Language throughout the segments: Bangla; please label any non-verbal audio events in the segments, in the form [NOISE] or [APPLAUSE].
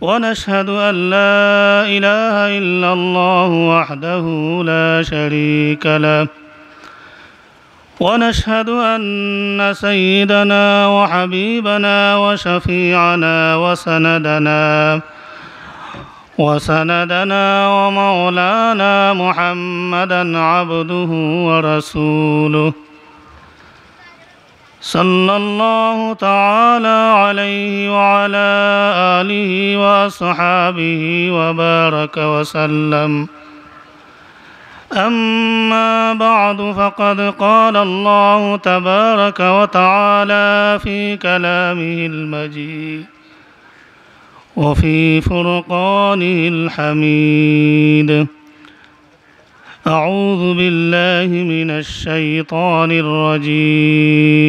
ونشهد أن لا إله إلا الله وحده لا شريك له. ونشهد أن سيدنا وحبيبنا وشفيعنا وسندنا وسندنا ومولانا محمدا عبده ورسوله. صلى الله تعالى عليه وعلى آله وأصحابه وبارك وسلم. أما بعد فقد قال الله تبارك وتعالى في كلامه المجيد وفي فرقانه الحميد. أعوذ بالله من الشيطان الرجيم.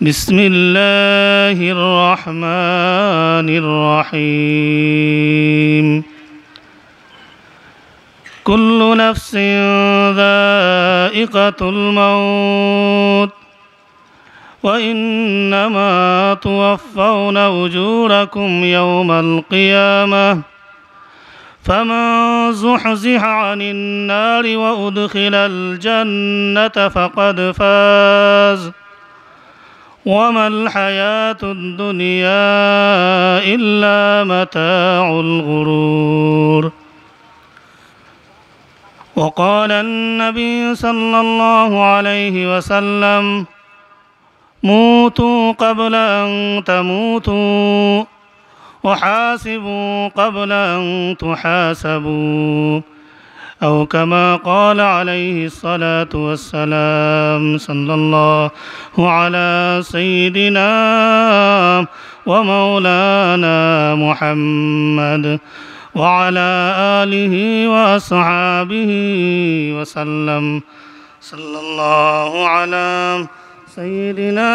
بسم الله الرحمن الرحيم. كل نفس ذائقة الموت وإنما توفون أجوركم يوم القيامة. فمن زحزح عن النار وأدخل الجنة فقد فاز وما الحياة الدنيا إلا متاع الغرور وقال النبي صلى الله عليه وسلم موتوا قبل أن تموتوا وحاسبوا قبل أن تحاسبوا أو كما قال عليه الصلاة والسلام صلى الله على سيدنا ومولانا محمد وعلى آله وأصحابه وسلم صلى الله على سيدنا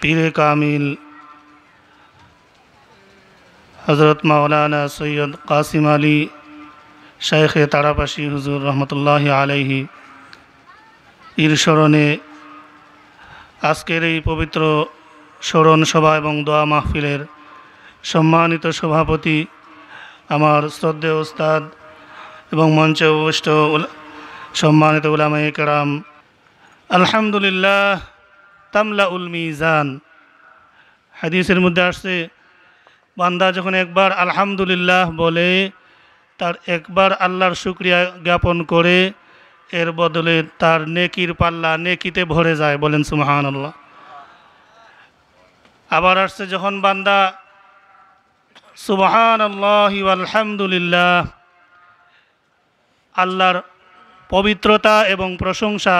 পীরে কামিল হজরত মাওলানা সৈয়দ কাসিম আলী, শাইখে তারাপাশি হুজুর রহমতুল্লাহ আলাইহি এর স্মরণে আজকের এই পবিত্র স্মরণ সভা এবং দোয়া মাহফিলের সম্মানিত সভাপতি আমার শ্রদ্ধেয় ওস্তাদ এবং মঞ্চে উপবিষ্ট সম্মানিত উলামায়ে কেরাম, আলহামদুলিল্লাহ তামলা উল মিজান। হাদিসের মধ্যে আসছে, বান্দা যখন একবার আলহামদুলিল্লাহ বলে, তার একবার আল্লাহর শুক্রিয়া জ্ঞাপন করে, এর বদলে তার নেকির পাল্লা নেকিতে ভরে যায় বলেন সুমাহান আল্লাহ আবার আসছে যখন বান্দা সুবহান আল্লাহ আলহামদুলিল্লাহ আল্লাহর পবিত্রতা এবং প্রশংসা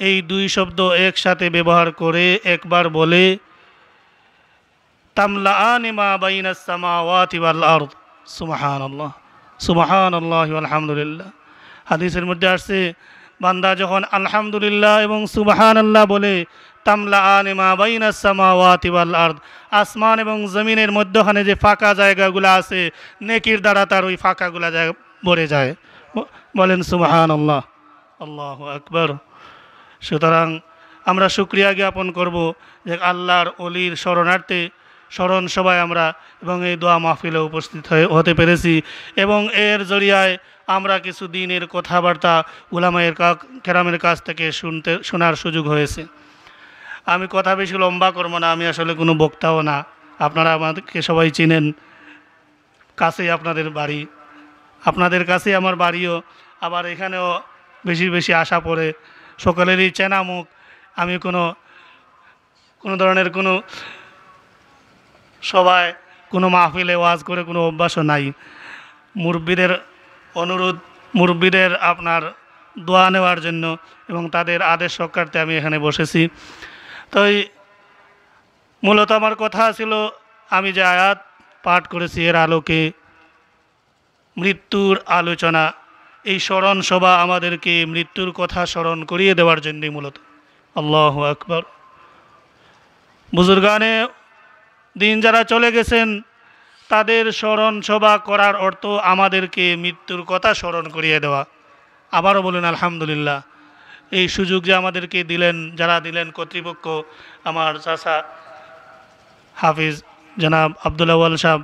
এই দুই শব্দ একসাথে ব্যবহার করে একবার বলে তামলা আনিমা আরদ। সুবহানাল্লাহ সুবহানাল্লাহ আলহামদুলিল্লাহ হাদিসের মধ্যে আসছে, বান্দা যখন আলহামদুলিল্লাহ এবং সুবাহান আল্লাহ বলে তামলা আনিমা বাইনাস সামাওয়াতি ওয়াল আরদ, আসমান এবং জমিনের মধ্যখানে যে ফাঁকা জায়গাগুলো আছে, নেকির দ্বারা তার ওই ফাঁকাগুলা ভরে যায়। বলেন বলেন সুবহানাল্লাহ। আল্লাহ আকবার। সুতরাং আমরা সুক্রিয়া জ্ঞাপন করব যে আল্লাহর অলির শরণার্থে স্মরণ সভায় আমরা এবং এই দোয়া মাহফিলে উপস্থিত হয়ে হতে পেরেছি এবং এর জরিয়ায় আমরা কিছু দিনের কথাবার্তা উলামায়ের কেরামের কাছ থেকে শুনতে, শোনার সুযোগ হয়েছে। আমি কথা বেশি লম্বা করব না, আমি আসলে কোনো বক্তাও না। আপনারা আমাদেরকে সবাই চিনেন। কাছেই আপনাদের বাড়ি। আপনাদের কাছে আমার বাড়িও। আবার এখানেও বেশি বেশি আশা পড়ে। সকলেরই চেনা মুখ আমি কোনো কোনো ধরনের কোনো সবাই কোনো মাহফিলে ওয়াজ করে কোনো অভ্যাসও নাই। মুরব্বীদের অনুরোধ, মুরব্বীদের আপনার দোয়া নেওয়ার জন্য এবং তাদের আদেশ সৎকারতে আমি এখানে বসেছি। তো মূলত আমার কথা ছিল, আমি যে আয়াত পাঠ করেছি এর আলোকে মৃত্যুর আলোচনা এই স্মরণ সভা আমাদেরকে মৃত্যুর কথা স্মরণ করিয়ে দেওয়ার জন্যই মূলত। আল্লাহ আকবর। বুজুর্গানে দিন যারা চলে গেছেন, তাদের স্মরণ সভা করার অর্থ আমাদেরকে মৃত্যুর কথা স্মরণ করিয়ে দেওয়া। আবারও বলুন, আলহামদুলিল্লাহ। এই সুযোগ যে আমাদেরকে দিলেন, যারা দিলেন কর্তৃপক্ষ, আমার চাষা হাফিজ জনাব আবদুল্লাহ সাহেব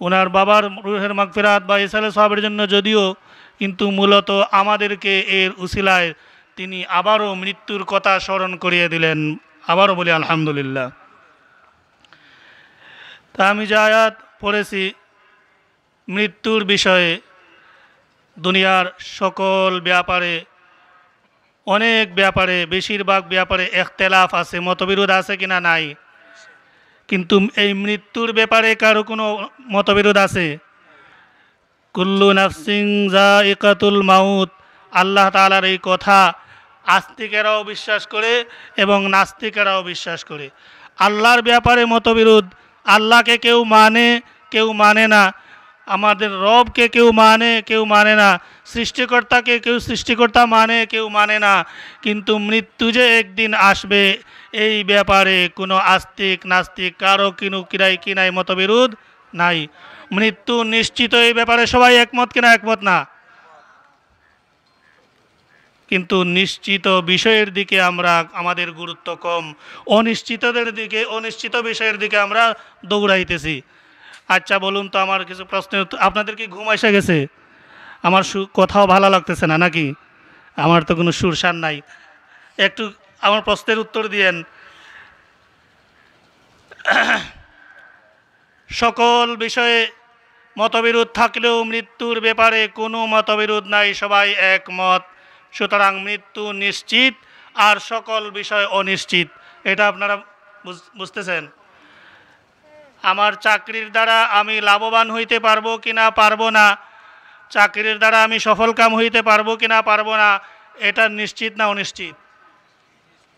ওনার বাবার রুহের মাগফিরাত বা ইসালে সাহেবের জন্য যদিও কিন্তু মূলত আমাদেরকে এর উসিলায় তিনি আবারও মৃত্যুর কথা স্মরণ করিয়ে দিলেন। আবারও বলি, আলহামদুলিল্লাহ। তা আমি যে আয়াত পড়েছি, মৃত্যুর বিষয়ে দুনিয়ার সকল ব্যাপারে, অনেক ব্যাপারে, বেশিরভাগ ব্যাপারে একতেলাফ আছে, মতবিরোধ আছে কিনা নাই। কিন্তু এই মৃত্যুর ব্যাপারে কারও কোনো মতবিরোধ আছে? কুল্লু নাফসিং জা ইকাতুল মাউত। আল্লাহ তালার এই কথা আস্তিকেরাও বিশ্বাস করে এবং নাস্তিকেরাও বিশ্বাস করে। আল্লাহর ব্যাপারে মতবিরোধ। আল্লাহকে কেউ মানে কেউ মানে না। আমাদের রবকে কেউ মানে কেউ মানে না। সৃষ্টিকর্তাকে কেউ সৃষ্টিকর্তা মানে কেউ মানে না। কিন্তু মৃত্যু যে একদিন আসবে, এই ব্যাপারে কোনো আস্তিক, নাস্তিক, কারও কিনু কিনাই কিনাই মতবিরোধ নাই। মৃত্যু নিশ্চিত এই ব্যাপারে সবাই একমত কিনা একমত না? কিন্তু নিশ্চিত বিষয়ের দিকে আমরা আমাদের গুরুত্ব কম, অনিশ্চিতদের দিকে, অনিশ্চিত বিষয়ের দিকে আমরা দৌড়াইতেছি। আচ্ছা বলুন তো আমার কিছু প্রশ্ন, আপনাদের কি ঘুম এসে গেছে? আমার সু কথাও ভালো লাগতেছে না নাকি? আমার তো কোনো সুরসার নাই। একটু আমার প্রশ্নের উত্তর দিয়েন। [CLEARS THROAT] সকল বিষয়ে মতবিরোধ থাকলেও মৃত্যুর ব্যাপারে কোনো মতবিরোধ নাই, সবাই একমত। সুতরাং মৃত্যু নিশ্চিত আর সকল বিষয় অনিশ্চিত। এটা আপনারা বুঝ- বুঝতেছেন? আমার চাকরির দ্বারা আমি লাভবান হইতে পারব কি না পারব না, চাকরির দ্বারা আমি সফল কাম হইতে পারব কি না পারব না, এটা নিশ্চিত না অনিশ্চিত?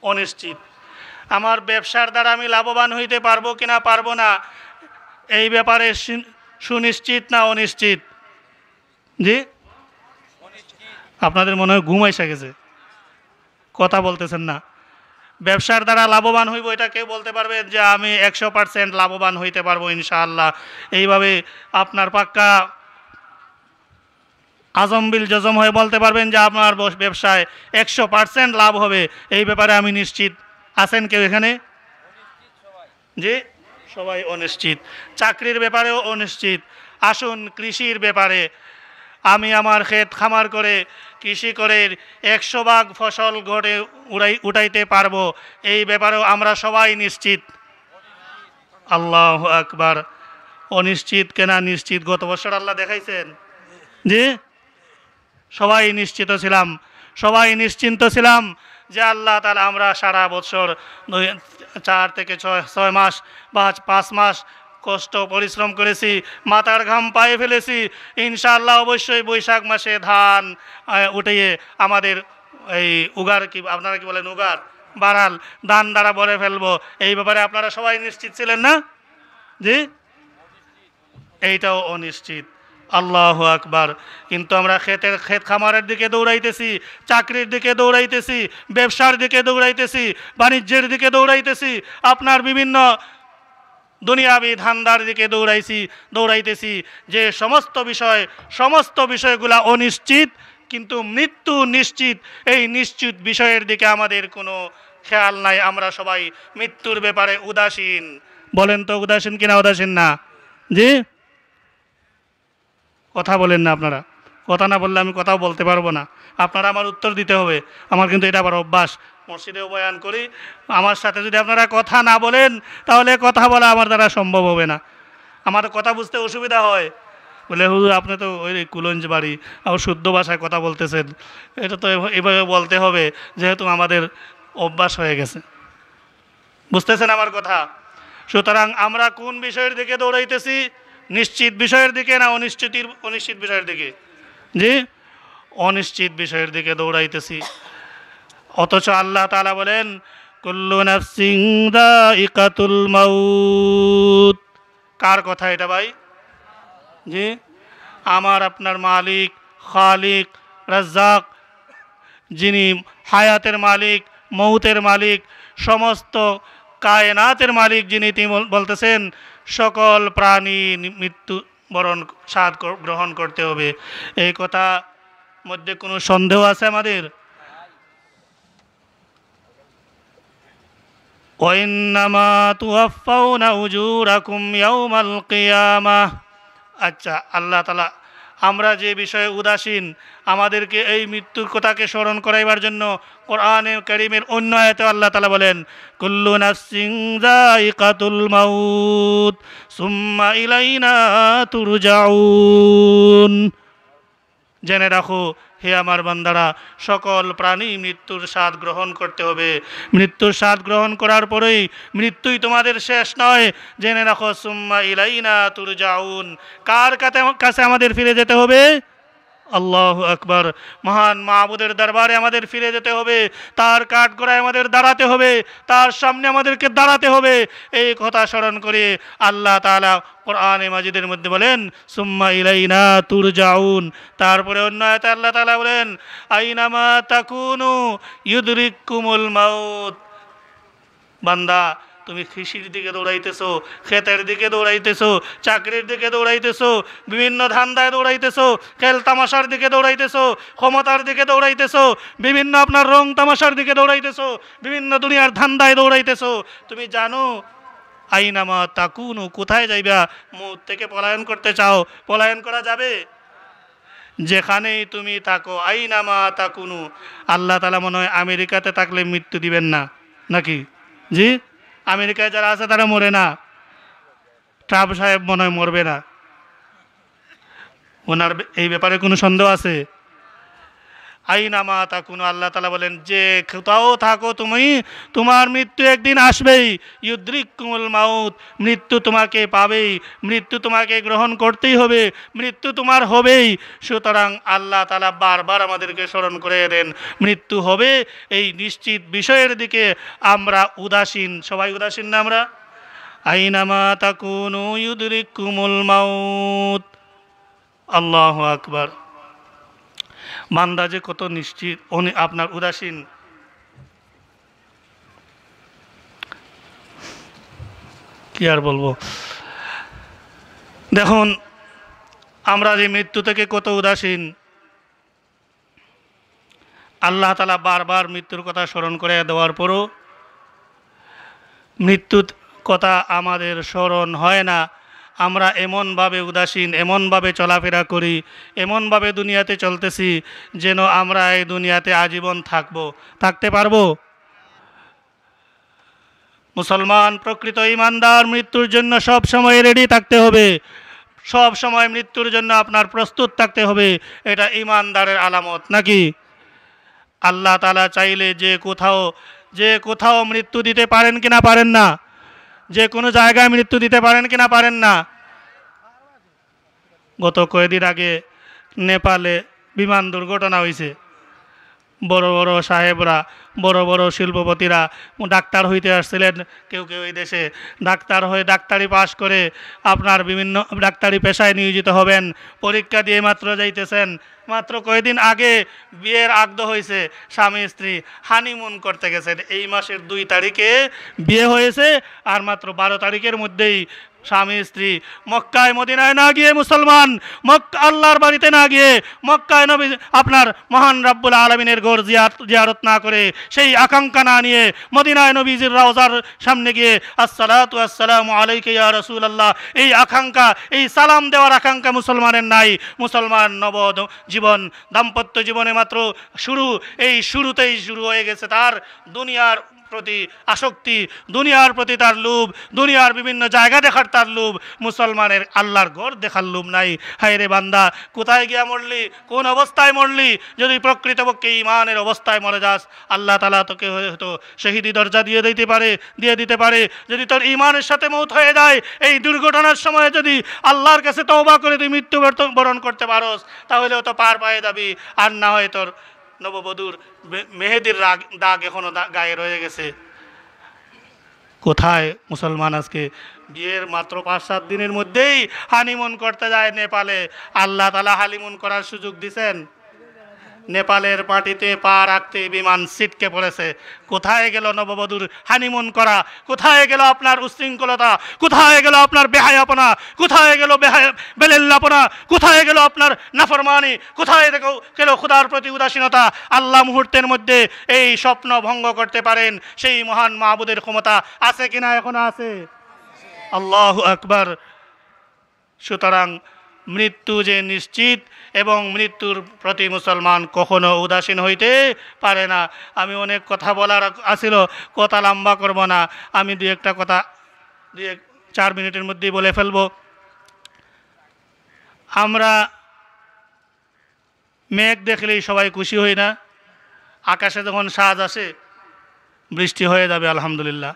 অনিশ্চিত। আমার ব্যবসার দ্বারা আমি লাভবান হইতে পারব কি না পারব না, এই ব্যাপারে সুনিশ্চিত না অনিশ্চিত? জি? আপনাদের মনে হয় ঘুম এসে গেছে। কথা বলতেছেন না। ব্যবসার দ্বারা লাভবান হইব এটা কেউ বলতে পারবে যে আমি একশো পার্সেন্ট লাভবান হইতে পারব ইনশাআল্লাহ। এইভাবে আপনার পাক্কা আজমবিল জজম হয়ে বলতে পারবেন যে আপনার ব্যবসায় একশো পার্সেন্ট লাভ হবে। এই ব্যাপারে আমি নিশ্চিত। আছেন কেউ এখানে? জি? সবাই অনিশ্চিত, চাকরির ব্যাপারেও অনিশ্চিত। আসুন কৃষির ব্যাপারে। আমি আমার ক্ষেত খামার করে কৃষি করে একশো ভাগ ফসল ঘরে উড়াই, উঠাইতে পারব। এই ব্যাপারেও আমরা সবাই নিশ্চিত। আল্লাহ আকবার। অনিশ্চিত কেনা নিশ্চিত? গত বছর আল্লাহ দেখাইছেন। জি? সবাই নিশ্চিত ছিলাম। সবাই নিশ্চিন্ত ছিলাম। যে আল্লাহ তালা আমরা সারা বছর দুই- চার থেকে ছয় ছয় মাস বা পাঁচ মাস কষ্ট, পরিশ্রম করেছি, মাথার ঘাম পায়ে ফেলেছি, ইনশাআল্লাহ অবশ্যই বৈশাখ মাসে ধান উঠিয়ে আমাদের এই উগার কি, আপনারা কি বলেন উগার, বাড়াল, ধান দ্বারা ভরে ফেলব, এই ব্যাপারে আপনারা সবাই নিশ্চিত ছিলেন না? জি? এইটাও অনিশ্চিত। আল্লাহ আকবার। কিন্তু আমরা ক্ষেতের ক্ষেত খামারের দিকে দৌড়াইতেছি, চাকরির দিকে দৌড়াইতেছি, ব্যবসার দিকে দৌড়াইতেছি, বাণিজ্যের দিকে দৌড়াইতেছি, আপনার বিভিন্ন দুনিয়াবি ধান্দার দিকে দৌড়াইছি, দৌড়াইতেছি যে সমস্ত বিষয়, সমস্ত বিষয়গুলা অনিশ্চিত, কিন্তু মৃত্যু নিশ্চিত, এই নিশ্চিত বিষয়ের দিকে আমাদের কোনো খেয়াল নাই, আমরা সবাই মৃত্যুর ব্যাপারে উদাসীন। বলেন তো উদাসীন কিনা উদাসীন না? জি? কথা বলেন না আপনারা। কথা না বললে আমি কথাও বলতে পারব না। আপনারা আমার উত্তর দিতে হবে। আমার কিন্তু এটা আবার অভ্যাস। মসজিদেও বয়ান করি, আমার সাথে যদি আপনারা কথা না বলেন, তাহলে কথা বলা আমার দ্বারা সম্ভব হবে না। আমার কথা বুঝতে অসুবিধা হয়। বলে, হুজুর, আপনি তো ওই কুলঞ্জ বাড়ি, আবার শুদ্ধ ভাষায় কথা বলতেছেন। এটা তো এভ- এভাবে বলতে হবে, যেহেতু আমাদের অভ্যাস হয়ে গেছে। বুঝতেছেন আমার কথা? সুতরাং আমরা কোন বিষয়ের দিকে দৌড়াইতেছি? নিশ্চিত বিষয়ের দিকে না অনিশ্চিত অনিশ্চিত বিষয়ের দিকে? জি? অনিশ্চিত বিষয়ের দিকে দৌড়াইতেছি। অথচ আল্লাহ তাআলা বলেন, কুল্লু নাফসিং দাইকাতুল মাউত। কার কথা এটা ভাই? জি? আমার, আপনার মালিক, খালিক, রাজ্জাক, যিনি হায়াতের মালিক মৌতের মালিক, সমস্ত কায়নাতের মালিক যিনি, তিনি বল- বলতেছেন, সকল প্রাণী মৃত্যু বরণ, স্বাদ গ্রহণ করতে হবে। এই কথা মধ্যে কোনো সন্দেহ আছে আমাদের? আচ্ছা আল্লাহ তালা আমরা যে বিষয়ে উদাসীন, আমাদেরকে এই মৃত্যুর কথাকে স্মরণ করাইবার জন্য কোরআনে করিমের অন্য আয়তে আল্লাহ তালা বলেন, কুল্লু নাফসিং যায়িকাতুল মাউত, সুম্মা ইলাইনা তুরজাউন। জেনে রাখো হে আমার বান্দারা, সকল প্রাণী মৃত্যুর স্বাদ গ্রহণ করতে হবে। মৃত্যুর স্বাদ গ্রহণ করার পরেই মৃত্যুই তোমাদের শেষ নয়। জেনে রাখো, সুম্মা ইলাইনা তুরজাউন। কার কাছে কাছে আমাদের ফিরে যেতে হবে? আল্লাহ আকবার। মহান মাহবুদের দরবারে আমাদের ফিরে যেতে হবে, তার কাঠগড়ায় আমাদের দাঁড়াতে হবে, তার সামনে আমাদেরকে দাঁড়াতে হবে। এই কথা স্মরণ করে আল্লাহ তাআলা কোরআনে মাজিদের মধ্যে বলেন, সুম্মা ইলাইনা তুরজাউন। তারপরে অন্য আয়াতে আল্লাহ তাআলা বলেন, আইনামা তাকুনু ইউদরিকুমুল মাউত। বান্দা তুমি কৃষির দিকে দৌড়াইতেছো, ক্ষেতের দিকে দৌড়াইতেছো, চাকরির দিকে দৌড়াইতেছো, বিভিন্ন ধান্দায় দৌড়াইতেছো, খেল তামাশার দিকে দৌড়াইতেছো, ক্ষমতার দিকে দৌড়াইতেছো, বিভিন্ন আপনার রং তামাশার দিকে দৌড়াইতেছো, বিভিন্ন দুনিয়ার ধান্দায় দৌড়াইতেছো। তুমি জানো, আইনামা তাকুনু, কোথায় যাইবা? মুখ থেকে পলায়ন করতে চাও, পলায়ন করা যাবে? যেখানেই তুমি থাকো, আইনামা তাকুনু। আল্লাহ তালা মনে হয় আমেরিকাতে থাকলে মৃত্যু দিবেন না। নাকি? জি? আমেরিকায় যারা আছে তারা মরে না। ট্রাম্প সাহেব মনে হয় মরবে না। ওনার এই ব্যাপারে কোনো সন্দেহ আছে? আইনামা তাকুনু, আল্লাহ তালা বলেন, যে কোথাও থাকো তুমি, তোমার মৃত্যু একদিন আসবেই। ইউদ্রিক কুমুল মাউত, মৃত্যু তোমাকে পাবেই, মৃত্যু তোমাকে গ্রহণ করতেই হবে, মৃত্যু তোমার হবেই। সুতরাং আল্লাহ তালা বারবার আমাদেরকে স্মরণ করে দেন, মৃত্যু হবে এই নিশ্চিত বিষয়ের দিকে। আমরা উদাসীন, সবাই উদাসীন না আমরা? আইনামা তাকুনু ইউদ্রিক কুমুল মাউত। আল্লাহ আকবার। মান্দা যে কত নিশ্চিত, উনি আপনার উদাসীন। কি আর বলব? দেখুন, আমরা যে মৃত্যু থেকে কত উদাসীন। আল্লাহ তালা বারবার মৃত্যুর কথা স্মরণ করে দেওয়ার পরও মৃত্যুর কথা আমাদের স্মরণ হয় না। আমরা এমনভাবে উদাসীন, এমনভাবে চলাফেরা করি, এমনভাবে দুনিয়াতে চলতেছি যেন আমরা এই দুনিয়াতে আজীবন থাকব। থাকতে পারব? মুসলমান, প্রকৃত ইমানদার, মৃত্যুর জন্য সব সময় রেডি থাকতে হবে। সব সময় মৃত্যুর জন্য আপনার প্রস্তুত থাকতে হবে। এটা ইমানদারের আলামত, নাকি? আল্লাহ তালা চাইলে যে কোথাও যে কোথাও মৃত্যু দিতে পারেন কিনা পারেন না। যে কোনো জায়গায় মৃত্যু দিতে পারেন কিনা পারেন না। গত কয়েকদিন আগে নেপালে বিমান দুর্ঘটনা হয়েছে বড় বড় সাহেবরা, বড় বড় শিল্পপতিরা ডাক্তার হইতে আসছিলেন। কেউ কেউ এই দেশে ডাক্তার হয়ে ডাক্তারি পাশ করে আপনার বিভিন্ন ডাক্তারি পেশায় নিয়োজিত হবেন। পরীক্ষা দিয়ে মাত্র যাইতেছেন। মাত্র কয়েকদিন আগে বিয়ের আগ্ধ হয়েছে স্বামী স্ত্রী হানিমুন করতে গেছেন। এই মাসের দুই তারিখে বিয়ে হয়েছে আর মাত্র বারো তারিখের মধ্যেই স্বামী, স্ত্রী, মক্কায় মদিনায় না গিয়ে মুসলমান, মক্কা আল্লাহর বাড়িতে না গিয়ে মক্কায় নবী, আপনার মহান রাব্বুল আলমিনের গোর জিয়ারত জিয়ারত না করে সেই আকাঙ্ক্ষা না নিয়ে মদিনায় নবীজির রওজার সামনে গিয়ে আসসালাতু আসসালামু আলাইকা ইয়া আল্লাহ এই আকাঙ্ক্ষা, এই সালাম দেওয়ার আকাঙ্ক্ষা মুসলমানের নাই। মুসলমান নব জীবন, দাম্পত্য জীবনে মাত্র শুরু, এই শুরুতেই শুরু হয়ে গেছে তার দুনিয়ার প্রতি আসক্তি, দুনিয়ার প্রতি তার লোভ, দুনিয়ার বিভিন্ন জায়গা দেখার তার লোভ, মুসলমানের আল্লাহর ঘর দেখার লোভ নাই। হায় রে বান্দা, কোথায় গিয়া মরলি? কোন অবস্থায় মরলি? যদি প্রকৃতপক্ষে ইমানের অবস্থায় মরে যাস, আল্লাহ তালা তোকে হয়তো শহীদি দরজা দিয়ে দিতে পারে, দিয়ে দিতে পারে। যদি তোর ইমানের সাথে মৌত হয়ে যায়, এই দুর্ঘটনার সময় যদি আল্লাহর কাছে তওবা করে তুই মৃত্যু বরণ করতে পারোস, তাহলেও তো পার পায়ে যাবি। আর না হয় তোর নববধূর মেহেদির রাগ, দাগ এখনও গায়ে রয়ে গেছে। কোথায় মুসলমান আজকে? বিয়ের মাত্র পাঁচ সাত দিনের মধ্যেই হানিমুন করতে যায় নেপালে। আল্লাহ তালা হানিমুন করার সুযোগ দিছেন। নেপালের মাটিতে পা রাখতে বিমান ছিটকে পড়েছে। কোথায় গেল নববধূর হানিমুন করা? কোথায় গেল আপনার উশৃঙ্খলতা? কোথায় গেল আপনার বেহায়াপনা? কোথায় গেল বেলেল্লাপনা? কোথায় গেল আপনার নাফরমানি? কোথায় দেখো গেল খুদার প্রতি উদাসীনতা? আল্লাহ মুহূর্তের মধ্যে এই স্বপ্ন ভঙ্গ করতে পারেন। সেই মহান মাহবুদের ক্ষমতা আছে কিনা এখনও আছে? আল্লাহ আকবার। সুতরাং মৃত্যু যে নিশ্চিত এবং মৃত্যুর প্রতি মুসলমান কখনো উদাসীন হইতে পারে না। আমি অনেক কথা বলার আসিল কথা লম্বা করব না। আমি দু একটা কথা দু এক, চার মিনিটের মধ্যেই বলে ফেলব। আমরা মেঘ দেখলেই সবাই খুশি হই না। আকাশে যখন সাজ আসে, বৃষ্টি হয়ে যাবে, আলহামদুলিল্লাহ।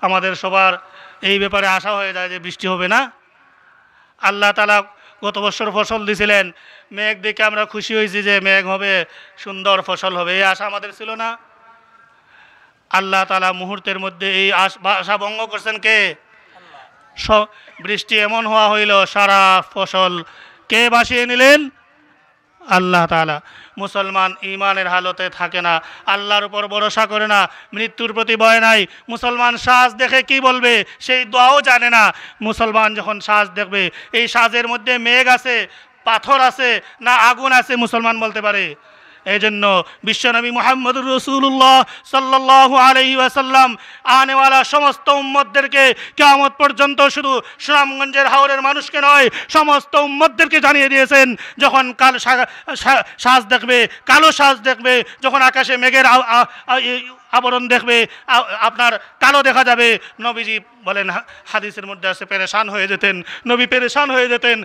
আমাদের সবার এই ব্যাপারে আশা হয়ে যায় যে বৃষ্টি হবে না। আল্লাহ তালা গত বছর ফসল দিছিলেন। মেঘ দেখে আমরা খুশি হয়েছি যে মেঘ হবে, সুন্দর ফসল হবে। এই আশা আমাদের ছিল না। আল্লাহ তালা মুহূর্তের মধ্যে এই আশ- ভঙ্গ করছেন কে? বৃষ্টি এমন হওয়া হইল, সারা ফসল কে বাসিয়ে নিলেন? আল্লাহ তালা মুসলমান ইমানের হালতে থাকে না, আল্লাহর উপর ভরসা করে না, মৃত্যুর প্রতি ভয় নাই। মুসলমান সাজ দেখে কি বলবে, সেই দোয়াও জানে না। মুসলমান যখন সাজ দেখবে, এই সাজের মধ্যে মেঘ আছে, পাথর আছে, না আগুন আছে, মুসলমান বলতে পারে। এই জন্য বিশ্বনবী মোহাম্মদুর রসুল্লাহ সাল্লাহ আলহি আসাল্লাম আনেওয়ালা সমস্ত উম্মদদেরকে কেমত পর্যন্ত শুধু সুনামগঞ্জের হাওড়ের মানুষকে নয়, সমস্ত উম্মদদেরকে জানিয়ে দিয়েছেন, যখন কাল সাজ দেখবে, কালো সাজ দেখবে, যখন আকাশে মেঘের আবরণ দেখবে আপনার কালো দেখা যাবে। নবীজি বলেন হাদিসের মধ্যে আছে, পেরেশান হয়ে যেতেন। নবী পেরেশান হয়ে যেতেন।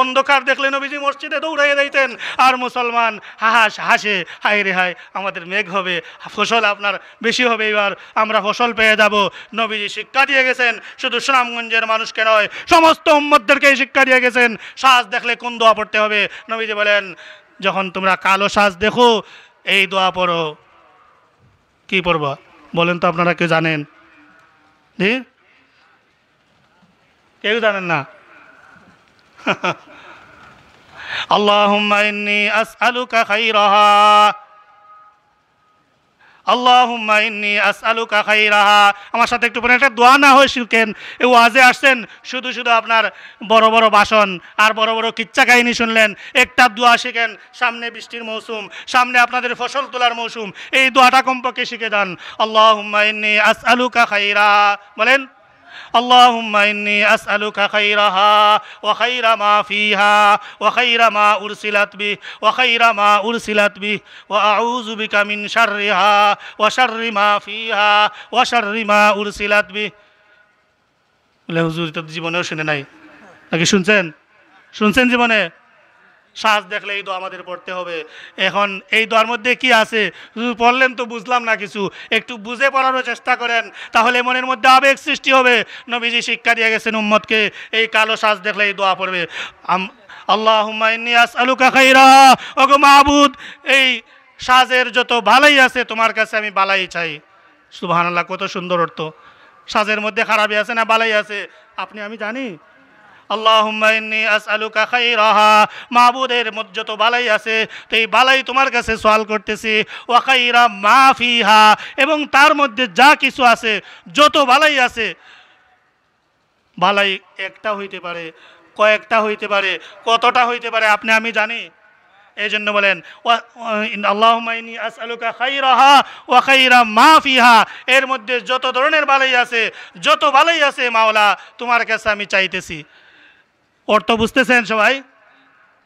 অন্ধকার দেখলে নবীজি মসজিদে দৌড়াইয়ে দিতেন আর মুসলমান হাহাস হাসে, হায় রে হায়, আমাদের মেঘ হবে, ফসল আপনার বেশি হবে এবার, আমরা ফসল পেয়ে যাব। নবীজি শিক্ষা দিয়ে গেছেন, শুধু সুনামগঞ্জের মানুষকে নয়, সমস্ত উম্মতদেরকে শিক্ষা দিয়ে গেছেন। সাজ দেখলে কোন দোয়া পড়তে হবে? নবীজি বলেন, যখন তোমরা কালো সাজ দেখো, এই দোয়া পড়ো। কি পড়বা? বলেন তো আপনারা কেউ জানেন। জি? কেউ জানেন না? [LAUGHS] আল্লাহ আস ইন্নী খাই খাইরাহা। আল্লাহুম্মা ইন্নি আসআলুকা খাইরাহা। আমার সাথে একটু পরে দোয়া না হয় শিখেন এই ওয়াজে আসছেন, শুধু শুধু আপনার বড় বড় বাসন আর বড় বড় কিচ্ছা কাহিনী শুনলেন। একটা দোয়া শিখেন, সামনে বৃষ্টির মৌসুম, সামনে আপনাদের ফসল তোলার মৌসুম, এই দোয়াটা কমপক্ষে শিখে দেন আল্লাহুম্মা ইন্নি আসআলুকা খাইরাহা। বলেন اللهم إني أسألك خيرها وخير ما فيها وخير ما أرسلت به وخير ما أرسلت به وأعوذ بك من شرها وشر ما فيها وشر ما أرسلت به বলে হুজুর তো জীবনেও শুনে নাই নাকি শুনছেন শুনছেন জীবনে শ্বাস দেখলে এই দোয়া আমাদের পড়তে হবে। এখন এই দোয়ার মধ্যে কি আছে? পড়লেন তো বুঝলাম না কিছু। একটু বুঝে পড়ারও চেষ্টা করেন, তাহলে মনের মধ্যে আবেগ সৃষ্টি হবে। নবীজি শিক্ষা দিয়ে গেছেন উম্মতকে, এই কালো শ্বাস দেখলে এই দোয়া পড়বে। আল্লাহুম্মা এই সাজের যত ভালাই আছে তোমার কাছে আমি বালাই চাই। সুবহানাল্লাহ, কত সুন্দর অর্থ। সাজের মধ্যে খারাপই আছে না বালাই আছে? আপনি, আমি জানি। আল্লাহুম্মা ইন্নী আসআলুকা খাইরাহা। মাবুদের মধ্যে যত বালাই আছে, তো বালাই তোমার কাছে সওয়াল করতেছি, ওয়া খাইরা মা ফিহা। এবং তার মধ্যে যা কিছু আছে, যত বালাই আছে, বালাই একটা হইতে পারে, কয়েকটা হইতে পারে, কতটা হইতে পারে, আপনি আমি জানি। এই জন্য বলেন আল্লাহ আসআলুকা খাইরাহা, ওয়া খাইরা মা ফিহা। এর মধ্যে যত ধরনের বালাই আছে, যত বালাই আছে মাওলা, তোমার কাছে আমি চাইতেছি। অর্থ বুঝতেছেন সবাই?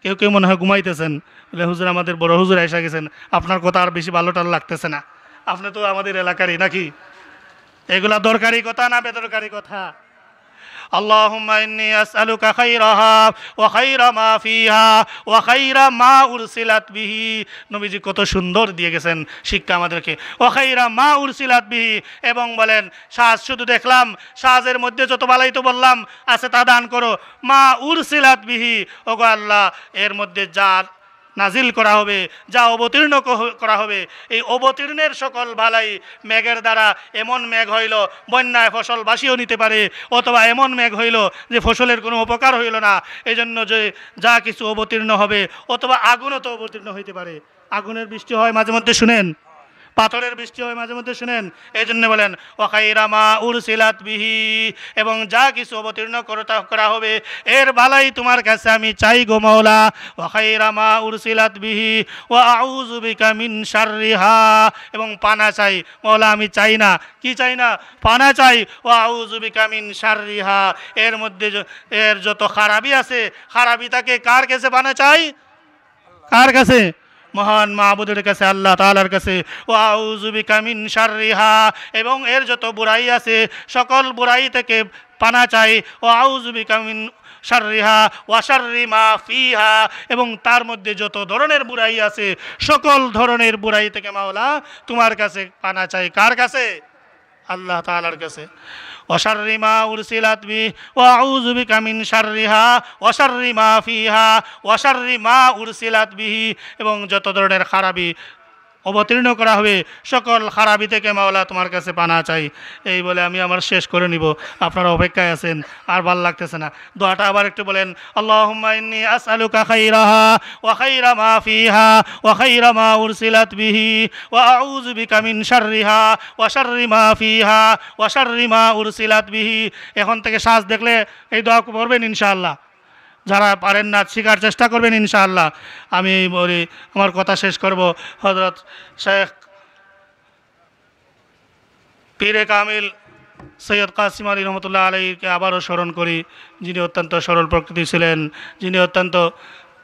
কেউ কেউ মনে হয় ঘুমাইতেছেন। বলে, হুজুর, আমাদের বড় হুজুর এসে গেছেন। আপনার কথা আর বেশি ভালো টাল লাগতেছে না। আপনি তো আমাদের এলাকারই নাকি? এগুলা দরকারি কথা না বেদরকারি কথা? اللهم إني أسألك خيرها وخير ما فيها وخير ما أرسلت به নবীজি কত সুন্দর দিয়ে গেছেন শিক্ষা আমাদেরকে ওখাইরা মা উরসিলাত বিহি এবং বলেন সাজ শুধু দেখলাম সাজের মধ্যে যত বালাই তো বললাম আছে তা দান করো মা উরসিলাত বিহি ওগো আল্লাহ এর মধ্যে যা নাজিল করা হবে, যা অবতীর্ণ করা হবে। এই অবতীর্ণের সকল ভালাই মেঘের দ্বারা এমন মেঘ হইল, বন্যায় ফসল বাসিও নিতে পারে, অথবা এমন মেঘ হইল যে ফসলের কোনো উপকার হইল না। এই জন্য যে যা কিছু অবতীর্ণ হবে, অথবা আগুনও তো অবতীর্ণ হইতে পারে। আগুনের বৃষ্টি হয়, মাঝে মধ্যে শুনেন। পাথরের বৃষ্টি হয় মাঝে মধ্যে, শুনেন? এই জন্য বলেন ওখাইরামা উরসিলাত বিহি এবং যা কিছু অবতীর্ণ করা হবে। এর বালাই তোমার কাছে আমি চাই গো মৌলা ওখাইরামা উরসিলাত বিহি ও আউযু বিকা মিন শাররিহা এবং পানা চাই। মৌলা আমি চাই না। কি চাই না? পানা চাই। ও আউযু বিকা মিন শাররিহা এর মধ্যে এর যত খারাপি আছে, খারাপি তাকে কার কাছে পানা চাই? কার কাছে? মহান মাহবুদের কাছে, আল্লাহ তালার কাছে ও আউজুবিকা মিন শাররিহা, এবং এর যত বুড়াই আছে, সকল বুড়াই থেকে পানা চাই ও আউজুবিকা মিন শাররিহা ওয়াশাররি মা ফিহা, এবং তার মধ্যে যত ধরনের বুড়াই আছে, সকল ধরনের বুড়াই থেকে মাওলা তোমার কাছে পানা চাই। কার কাছে? আল্লাহ তাআলার কাছে। ওয়াশাররি মা উরসিলাত বি ওয়া আউযু বিকা মিন শাররিহা ওয়াশাররি মা ফিহা ওয়াশাররি মা উরসিলাত বিহি এবং যত ধরনের খারাপি অবতীর্ণ করা হবে। সকল খারাপি থেকে মাওলা তোমার কাছে পানা চাই। এই বলে আমি আমার শেষ করে নিব। আপনারা অপেক্ষায় আছেন, আর ভালো লাগতেছে না। দোয়াটা আবার একটু বলেন খাইরা মা বিহি ওয়া বিহি। এখন থেকে শ্বাস দেখলে এই দোয়া পড়বেন ইনশাআল্লাহ। যারা পারেন না, শেখার চেষ্টা করবেন ইনশাআল্লাহ। আমি বলি, আমার কথা শেষ করব। হজরত শেখ পীরে কামিল সৈয়দ কাসিম আলী রহমতুল্লাহ আলীকে আবারও স্মরণ করি। যিনি অত্যন্ত সরল প্রকৃতি ছিলেন, যিনি অত্যন্ত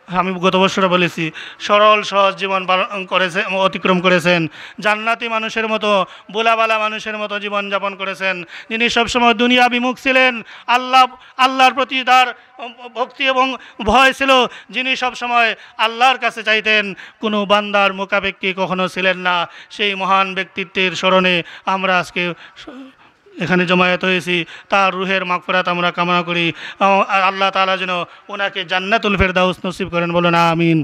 আমি গত বছরে বলেছি, সরল, সহজ জীবন পালন করেছে, অতিক্রম করেছেন। জান্নাতি মানুষের মতো, বোলাবালা মানুষের মতো জীবনযাপন করেছেন। যিনি সবসময় দুনিয়া বিমুখ ছিলেন, আল্লাহ, আল্লাহর প্রতি তার ভক্তি এবং ভয় ছিল, যিনি সবসময় আল্লাহর কাছে চাইতেন। কোনো বান্দার মোকাবেক্ষি কখনো ছিলেন না। সেই মহান ব্যক্তিত্বের স্মরণে আমরা আজকে এখানে জমায়েত হয়েছি, তার রুহের মাকফরাত আমরা কামনা করি। আল্লাহ তালা যেন ওনাকে জান্নাতুল ফেরদাউস নসিব করেন, বলুন আমিন।